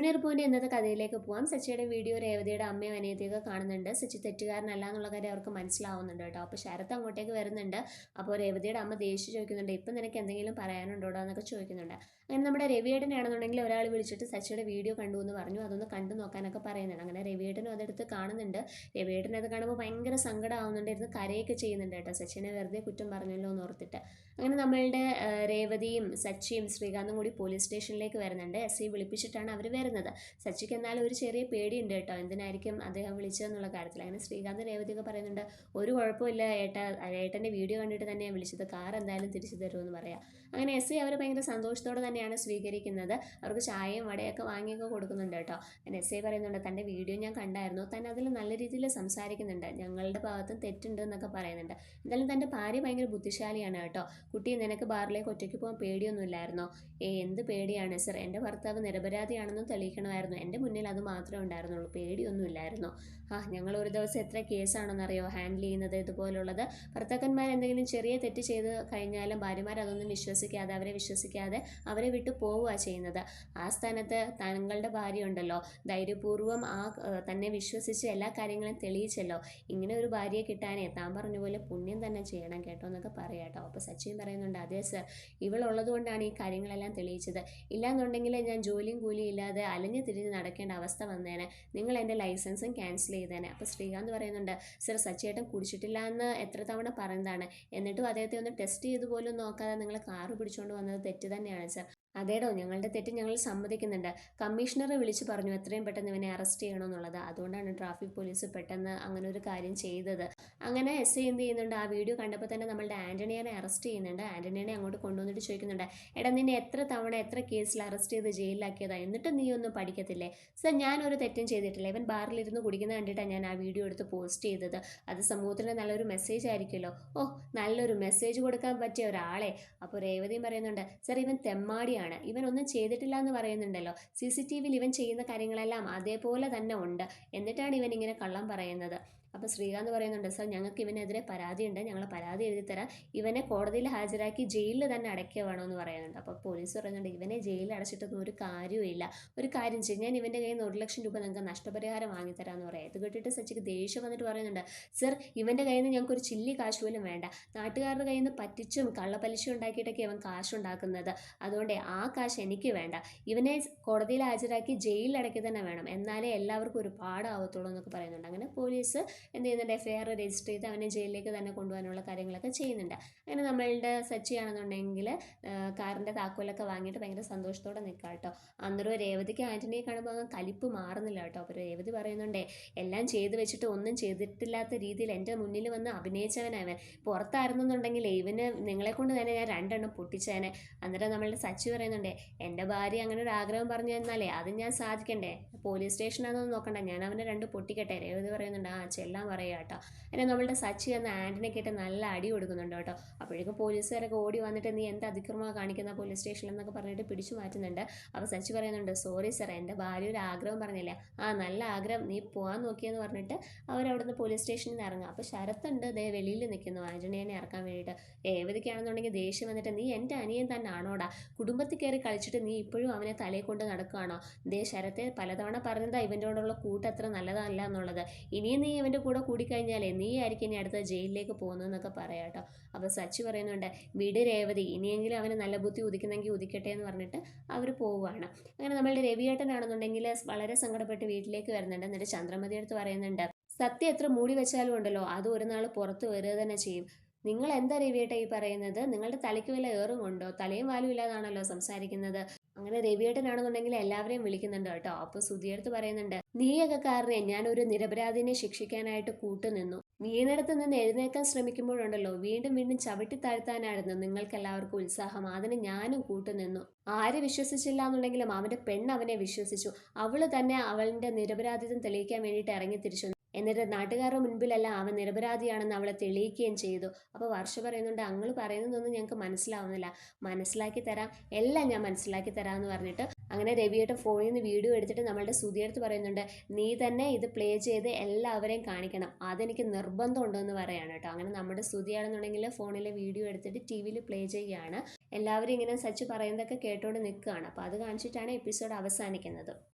മുനീർ പൂവിന്റെ ഇന്നത്തെ കഥയിലേക്ക് പോവാം. സച്ചിയുടെ വീഡിയോ രേവതിയുടെ അമ്മയും അനിയത്തിയൊക്കെ കാണുന്നുണ്ട്. സച്ചി തെറ്റുകാരനല്ല എന്നുള്ള കാര്യം അവർക്ക് മനസ്സിലാവുന്നുണ്ട് കേട്ടോ. അപ്പോൾ ശരത്ത് അങ്ങോട്ടേക്ക് വരുന്നുണ്ട്. അപ്പോൾ രേവതിയുടെ അമ്മ ദേഷ്യം ചോദിക്കുന്നുണ്ട് ഇപ്പം നിനക്ക് എന്തെങ്കിലും പറയാനുണ്ടോ എന്നൊക്കെ ചോദിക്കുന്നുണ്ട്. അങ്ങനെ നമ്മുടെ രവിയേട്ടനാണെന്നുണ്ടെങ്കിൽ ഒരാൾ വിളിച്ചിട്ട് സച്ചിയുടെ വീഡിയോ കണ്ടു എന്ന് പറഞ്ഞു. അതൊന്ന് കണ്ടു നോക്കാനൊക്കെ പറയുന്നുണ്ട്. അങ്ങനെ രവിയേട്ടനും അതെടുത്ത് കാണുന്നുണ്ട്. രവിയേട്ടൻ അത് കാണുമ്പോൾ ഭയങ്കര സങ്കടമാവുന്നുണ്ട് ഇരുന്ന് കരയൊക്കെ ചെയ്യുന്നുണ്ട് കേട്ടോ. സച്ചിനെ വെറുതെ കുറ്റം പറഞ്ഞല്ലോ എന്ന് ഓർത്തിട്ട്. അങ്ങനെ നമ്മളുടെ രേവതിയും സച്ചിയും ശ്രീകാന്തും കൂടി പോലീസ് സ്റ്റേഷനിലേക്ക് വരുന്നുണ്ട്. എസ് ഐ വിളിപ്പിച്ചിട്ടാണ് അവർ വരുന്നത് സച്ചിക്ക് എന്നാലും ഒരു ചെറിയ പേടിയുണ്ട് കേട്ടോ. എന്തിനായിരിക്കും അദ്ദേഹം വിളിച്ചതെന്നുള്ള കാര്യത്തിൽ. അങ്ങനെ ശ്രീകാന്ത് രേവതിയൊക്കെ പറയുന്നുണ്ട് ഒരു കുഴപ്പമില്ല ഏട്ട. ഏട്ടന്റെ വീഡിയോ കണ്ടിട്ട് തന്നെയാണ് വിളിച്ചത്. കാർ എന്തായാലും തിരിച്ചു തരുമെന്ന് പറയാം. അങ്ങനെ എസ് ഐ അവർ ഭയങ്കര സന്തോഷത്തോടെ തന്നെയാണ് സ്വീകരിക്കുന്നത്. അവർക്ക് ചായയും വടയൊക്കെ വാങ്ങിയൊക്കെ കൊടുക്കുന്നുണ്ട് കേട്ടോ. അങ്ങനെ എസ് ഐ പറയുന്നുണ്ട് തന്റെ വീഡിയോ ഞാൻ കണ്ടായിരുന്നു. തന്നെ അതിൽ നല്ല രീതിയിൽ സംസാരിക്കുന്നുണ്ട്. ഞങ്ങളുടെ ഭാഗത്തും തെറ്റുണ്ട് എന്നൊക്കെ പറയുന്നുണ്ട്. എന്തായാലും തന്റെ ഭാര്യ ഭയങ്കര ബുദ്ധിശാലിയാണ് കേട്ടോ. കുട്ടി നിനക്ക് ബാറിലേക്ക് ഒറ്റയ്ക്ക് പോകാൻ പേടിയൊന്നുമില്ലായിരുന്നോ? ഏ എന്ത് പേടിയാണ്? സർ എന്റെ ഭർത്താവ് നിരപരാധിയാണെന്നും തെളിയിക്കണമായിരുന്നു. എന്റെ മുന്നിൽ അത് മാത്രമേ ഉണ്ടായിരുന്നുള്ളൂ. പേടിയൊന്നുമില്ലായിരുന്നു. ആ ഞങ്ങൾ ഒരു ദിവസം എത്ര കേസാണെന്നറിയോ? ഹാൻഡിൽ ചെയ്യുന്നത് ഇതുപോലുള്ളത്. ഭർത്താക്കന്മാർ എന്തെങ്കിലും ചെറിയ തെറ്റ് ചെയ്ത് കഴിഞ്ഞാലും ഭാര്യമാർ അതൊന്നും വിശ്വസിക്കാതെ അവരെ വിശ്വസിക്കാതെ അവരെ വിട്ടു പോവുക ചെയ്യുന്നത്. ആ സ്ഥാനത്ത് തങ്ങളുടെ ഭാര്യ ഉണ്ടല്ലോ ധൈര്യപൂർവം ആ തന്നെ വിശ്വസിച്ച് എല്ലാ കാര്യങ്ങളും തെളിയിച്ചല്ലോ. ഇങ്ങനെ ഒരു ഭാര്യയെ കിട്ടാനേ താൻ പറഞ്ഞ പോലെ പുണ്യം തന്നെ ചെയ്യണം കേട്ടോ എന്നൊക്കെ പറയാട്ടോ അപ്പോൾ സച്ചിൻ പറയുന്നുണ്ട് അതെ സർ ഇവളുള്ളത് കൊണ്ടാണ് ഈ കാര്യങ്ങളെല്ലാം തെളിയിച്ചത്. ഇല്ലാന്നുണ്ടെങ്കിൽ ഞാൻ ജോലിയും കൂലിയും ഇല്ലാതെ അലഞ്ഞു തിരിഞ്ഞ് നടക്കേണ്ട അവസ്ഥ വന്നേനെ. നിങ്ങൾ എന്റെ ലൈസൻസും ക്യാൻസൽ ചെയ്തേനെ. അപ്പോൾ ശ്രീകാന്ത് പറയുന്നുണ്ട് സർ സച്ചേട്ടൻ കുടിച്ചിട്ടില്ല എന്ന് എത്ര തവണ പറഞ്ഞതാണ്. എന്നിട്ടും അദ്ദേഹത്തെ ഒന്ന് ടെസ്റ്റ് ചെയ്ത് പോലും നോക്കാതെ നിങ്ങൾ കാറ് പിടിച്ചുകൊണ്ട് വന്നത് തെറ്റ് തന്നെയാണ് സർ. അതേടോ ഞങ്ങളുടെ തെറ്റ് ഞങ്ങൾ സമ്മതിക്കുന്നുണ്ട്. കമ്മീഷണറെ വിളിച്ചു പറഞ്ഞു എത്രയും പെട്ടെന്ന് ഇവനെ അറസ്റ്റ് ചെയ്യണമെന്നുള്ളത്. അതുകൊണ്ടാണ് ട്രാഫിക് പോലീസ് പെട്ടെന്ന് അങ്ങനെ ഒരു കാര്യം ചെയ്തത്. അങ്ങനെ എസ് ഐ എന്ത് ചെയ്യുന്നുണ്ട്? ആ വീഡിയോ കണ്ടപ്പോൾ തന്നെ നമ്മളുടെ ആന്റണിയനെ അറസ്റ്റ് ചെയ്യുന്നുണ്ട്. ആന്റണിയനെ അങ്ങോട്ട് കൊണ്ടുവന്നിട്ട് ചോദിക്കുന്നുണ്ട് എടാ നിന്നെ എത്ര തവണ എത്ര കേസിൽ അറസ്റ്റ് ചെയ്ത് ജയിലിലാക്കിയതാ? എന്നിട്ട് നീ ഒന്നും പഠിക്കത്തില്ലേ? സർ ഞാനൊരു തെറ്റും ചെയ്തിട്ടില്ല. ഇവൻ ബാറിലിരുന്ന് കുടിക്കുന്ന കണ്ടിട്ടാണ് ഞാൻ ആ വീഡിയോ എടുത്ത് പോസ്റ്റ് ചെയ്തത്. അത് സമൂഹത്തിന് നല്ലൊരു മെസ്സേജ് ആയിരിക്കുമല്ലോ. ഓ നല്ലൊരു മെസ്സേജ് കൊടുക്കാൻ പറ്റിയ ഒരാളെ. അപ്പോൾ രേവതിയും പറയുന്നുണ്ട് സർ ഇവൻ തെമ്മാടിയാണ് ഇവൻ ഒന്നും ചെയ്തിട്ടില്ല എന്ന് പറയുന്നുണ്ടല്ലോ. സി സി ടി വിയിൽ ഇവൻ ചെയ്യുന്ന കാര്യങ്ങളെല്ലാം അതേപോലെ തന്നെ ഉണ്ട്. എന്നിട്ടാണ് ഇവൻ ഇങ്ങനെ കള്ളം പറയുന്നത്. അപ്പോൾ ശ്രീകാന്ത് പറയുന്നുണ്ട് സർ ഞങ്ങൾക്ക് ഇവനെതിരെ പരാതിയുണ്ട്. ഞങ്ങൾ പരാതി എഴുതി തരാം. ഇവനെ കോടതിയിൽ ഹാജരാക്കി ജയിലിൽ തന്നെ അടയ്ക്കുക വേണമെന്ന് പറയുന്നുണ്ട്. അപ്പോൾ പോലീസ് പറയുന്നുണ്ട് ഇവനെ ജയിലിൽ അടച്ചിട്ടൊന്നും ഒരു കാര്യമില്ല ഒരു കാര്യം ചെയ്യും. ഞാൻ ഇവന്റെ കയ്യിൽ നിന്ന് ഒരു ലക്ഷം രൂപ നിങ്ങൾക്ക് നഷ്ടപരിഹാരം വാങ്ങിത്തരാമെന്ന് പറയാം. ഇത് കേട്ടിട്ട് സച്ചിക്ക് ദേഷ്യം വന്നിട്ട് പറയുന്നുണ്ട് സർ ഇവന്റെ കയ്യിൽ നിന്ന് ഞങ്ങൾക്ക് ഒരു ചില്ലി കാശ് പോലും വേണ്ട. നാട്ടുകാരുടെ കയ്യിൽ നിന്ന് പറ്റിച്ചും കള്ളപ്പലിശ ഉണ്ടാക്കിയിട്ടൊക്കെ ഇവൻ കാശ് ഉണ്ടാക്കുന്നത്. അതുകൊണ്ട് ആ കാശ് എനിക്ക് വേണ്ട. ഇവനെ കോടതിയിൽ ഹാജരാക്കി ജയിലിൽ അടയ്ക്കുക തന്നെ വേണം. എന്നാലേ എല്ലാവർക്കും ഒരു പാടാവത്തുള്ളൂ എന്നൊക്കെ പറയുന്നുണ്ട്. അങ്ങനെ പോലീസ് എന്ത് ചെയ്യുന്നുണ്ട് എഫ് ഐ ആർ രജിസ്റ്റർ ചെയ്ത് അവനെ ജയിലിലേക്ക് തന്നെ കൊണ്ടുപോകാനുള്ള കാര്യങ്ങളൊക്കെ ചെയ്യുന്നുണ്ട്. അങ്ങനെ നമ്മളുടെ സച്ചിയാണെന്നുണ്ടെങ്കിൽ കാറിന്റെ താക്കോലൊക്കെ വാങ്ങിയിട്ട് ഭയങ്കര സന്തോഷത്തോടെ നിൽക്കുക കേട്ടോ അന്നേരം രേവതിക്ക് ആന്റണിയെ കാണുമ്പോൾ അങ്ങ് കലിപ്പ് മാറുന്നില്ല കേട്ടോ അപ്പോൾ രേവതി പറയുന്നുണ്ടേ എല്ലാം ചെയ്തു വെച്ചിട്ട് ഒന്നും ചെയ്തിട്ടില്ലാത്ത രീതിയിൽ എന്റെ മുന്നിൽ വന്ന് അഭിനയിച്ചവനവൻ പുറത്തായിരുന്നെന്നുണ്ടെങ്കിൽ ഇവന് നിങ്ങളെ കൊണ്ട് തന്നെ ഞാൻ രണ്ടെണ്ണം പൊട്ടിച്ചേനെ. അന്നേരം നമ്മളുടെ സച്ചി പറയുന്നുണ്ടേ എന്റെ ഭാര്യ അങ്ങനെ ഒരു ആഗ്രഹം പറഞ്ഞു തന്നാലേ അത് ഞാൻ സാധിക്കണ്ടേ? പോലീസ് സ്റ്റേഷനാണെന്ന് നോക്കണ്ട. ഞാൻ അവനെ രണ്ട് പൊട്ടിക്കട്ടെ. രേവതി പറയുന്നുണ്ട് ആ ചെല്ലാൻ പറയുക കേട്ടോ. അങ്ങനെ നമ്മളുടെ സച്ചി എന്ന ആന്റിനെ നല്ല അടി കൊടുക്കുന്നുണ്ട് കേട്ടോ. അപ്പോഴേക്കും പോലീസുകാരൊക്കെ ഓടി വന്നിട്ട് നീ എന്ത് അതിക്രമമാണ് കാണിക്കുന്ന പോലീസ് സ്റ്റേഷനിൽ എന്നൊക്കെ പറഞ്ഞിട്ട് പിടിച്ചു മാറ്റുന്നുണ്ട്. അപ്പോൾ സച്ചി പറയുന്നുണ്ട് സോറി സാർ എന്റെ ഭാര്യ ഒരു ആഗ്രഹം പറഞ്ഞില്ലേ. ആ നല്ല ആഗ്രഹം. നീ പോകാൻ നോക്കിയെന്ന് പറഞ്ഞിട്ട് അവരവിടുന്ന് പോലീസ് സ്റ്റേഷനിൽ നിന്ന് ഇറങ്ങുക അപ്പോൾ ശരത്തുണ്ട് ദേ വെളിയിൽ നിൽക്കുന്നു ആന്റണിയെ ഇറക്കാൻ വേണ്ടിയിട്ട്. ഏവതിക്കാണെന്നുണ്ടെങ്കിൽ ദേഷ്യം വന്നിട്ട് നീ എന്റെ അനിയൻ തന്നെ ആണോടാ കുടുംബത്തിൽ കയറി കളിച്ചിട്ട് നീ ഇപ്പോഴും അവനെ തലയെ കൊണ്ട് നടക്കുകയാണോ ദേ ശരത്തെ പലതവണ പറഞ്ഞതാ ഇവന്റെയോടുള്ള കൂട്ട് അത്ര നല്ലതല്ല എന്നുള്ളത്. ഇനിയും നീ ഇവന്റെ കൂടെ കൂടിക്കഴിഞ്ഞാലേ നീ ആയിരിക്കും ഇനി അടുത്ത ജയിലിലേക്ക് പോകുന്നതെന്നൊക്കെ പറയാം കേട്ടോ. അപ്പോൾ സച്ചി പറയുന്നുണ്ട് വിട് രേവതി ഇനിയെങ്കിലും അവന് നല്ല ബുദ്ധി ഉദിക്കുന്നെങ്കിൽ ഉദിക്കട്ടെ എന്ന് പറഞ്ഞിട്ട് അവർ പോവുകയാണ്. അങ്ങനെ നമ്മളുടെ രവിയേട്ടനാണെന്നുണ്ടെങ്കിൽ വളരെ സങ്കടപ്പെട്ട് വീട്ടിലേക്ക് വരുന്നുണ്ട്. എന്നിട്ട് ചന്ദ്രമതി അടുത്ത് പറയുന്നുണ്ട് സത്യം എത്ര മൂടി വെച്ചാലും ഉണ്ടല്ലോ അത് ഒരു നാൾ പുറത്ത് വരിക തന്നെ ചെയ്യും. നിങ്ങൾ എന്താ രവിയേട്ട ഈ പറയുന്നത്? നിങ്ങളുടെ തലയ്ക്ക് വല്ല ഏറും ഉണ്ടോ? തലയും വാലും ഇല്ലാതാണല്ലോ സംസാരിക്കുന്നത്. അങ്ങനെ രവിയേട്ടനാണെന്നുണ്ടെങ്കിൽ എല്ലാവരെയും വിളിക്കുന്നുണ്ട് കേട്ടോ. അപ്പോൾ സുധിയെടുത്ത് പറയുന്നുണ്ട് നീയൊക്കെ കാരണം ഞാൻ ഒരു നിരപരാധിനെ ശിക്ഷിക്കാനായിട്ട് കൂട്ടുനിന്നു. വീണിടത്ത് നിന്ന് എഴുന്നേക്കാൻ ശ്രമിക്കുമ്പോഴുണ്ടല്ലോ വീണ്ടും വീണ്ടും ചവിട്ടി താഴ്ത്താനായിരുന്നു നിങ്ങൾക്ക് എല്ലാവർക്കും ഉത്സാഹം. അതിന് ഞാനും കൂട്ടുനിന്നു. ആര് വിശ്വസിച്ചില്ല എന്നുണ്ടെങ്കിലും അവന്റെ പെണ്ണ് അവനെ വിശ്വസിച്ചു. അവൾ തന്നെ അവളിന്റെ നിരപരാധിത്വം തെളിയിക്കാൻ വേണ്ടിയിട്ട് ഇറങ്ങി തിരിച്ചു എന്നിട്ട് നാട്ടുകാരുടെ മുൻപിലല്ല അവൻ നിരപരാധിയാണെന്ന് അവളെ തെളിയിക്കുകയും ചെയ്തു. അപ്പോൾ വർഷ പറയുന്നുണ്ട് അങ്ങൾ പറയുന്നതൊന്നും ഞങ്ങൾക്ക് മനസ്സിലാവുന്നില്ല. മനസ്സിലാക്കി തരാം. എല്ലാം ഞാൻ മനസ്സിലാക്കി തരാം എന്ന് പറഞ്ഞിട്ട് അങ്ങനെ രവിയുടെ ഫോണിൽ നിന്ന് വീഡിയോ എടുത്തിട്ട് നമ്മളുടെ സുധിയെടുത്ത് പറയുന്നുണ്ട് നീ തന്നെ ഇത് പ്ലേ ചെയ്ത് എല്ലാവരെയും കാണിക്കണം. അതെനിക്ക് നിർബന്ധമുണ്ടെന്ന് പറയാണ് കേട്ടോ. അങ്ങനെ നമ്മുടെ സുധിയാണെന്നുണ്ടെങ്കിൽ ഫോണിലെ വീഡിയോ എടുത്തിട്ട് ടി വിയിൽ പ്ലേ ചെയ്യുകയാണ്. എല്ലാവരും ഇങ്ങനെ സച്ച് പറയുന്നതൊക്കെ കേട്ടോണ്ട് നിൽക്കുകയാണ്. അപ്പോൾ അത് കാണിച്ചിട്ടാണ് എപ്പിസോഡ് അവസാനിക്കുന്നത്.